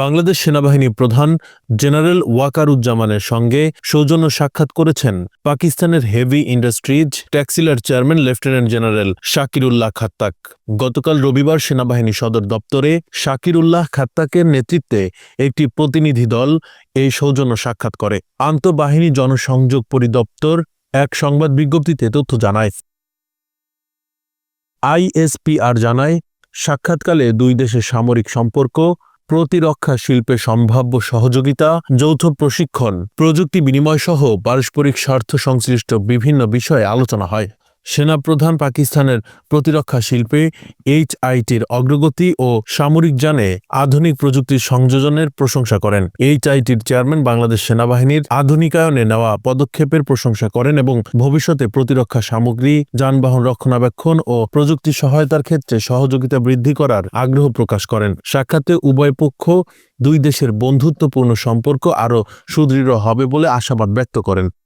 বাংলাদেশ সেনাবাহিনী প্রধান জেনারেল ওয়াকারুজ্জামানের সঙ্গে সৌজন্য সাক্ষাৎ করেছেন পাকিস্তানের heavy industries ট্যাক্সিলার chairman lieutenant general Shakirullah Khattak. গতকাল রবিবার সেনাবাহিনী সদর দপ্তরে শাকিরুল্লাহ খাত্তাকের নেতৃত্বে একটি প্রতিনিধি দল এই সৌজন্য সাক্ষাৎ করে। আন্তঃবাহিনী জনসংযোগ পরিদপ্তর এক সংবাদ বিজ্ঞপ্তিতে তথ্য জানায়। আইএসপিআর জানায়, সাক্ষাৎকালে দুই দেশের সামরিক সম্পর্ক প্রতিরক্ষা শিল্পে সম্ভাব্য সহযোগিতা, যৌথ প্রশিক্ষণ, প্রযুক্তি বিনিময় সহ পারস্পরিক স্বার্থ সংশ্লিষ্ট বিভিন্ন বিষয়ে আলোচনা হয়। সেনাপ্রধান পাকিস্তানের প্রতিরক্ষা শিল্পে এইচআইটির অগ্রগতি ও সামরিক যানে আধুনিক প্রযুক্তির সংযোজনের প্রশংসা করেন। এইচআইটির চেয়ারম্যান বাংলাদেশ সেনাবাহিনীর আধুনিকায়নে নেওয়া পদক্ষেপের প্রশংসা করেন এবং ভবিষ্যতে প্রতিরক্ষা সামগ্রী, যানবাহন রক্ষণাবেক্ষণ ও প্রযুক্তি সহায়তার ক্ষেত্রে সহযোগিতা বৃদ্ধি করার আগ্রহ প্রকাশ করেন। সাক্ষাতে উভয় পক্ষ দুই দেশের বন্ধুত্বপূর্ণ সম্পর্ক আরও সুদৃঢ় হবে বলে আশাবাদ ব্যক্ত করেন।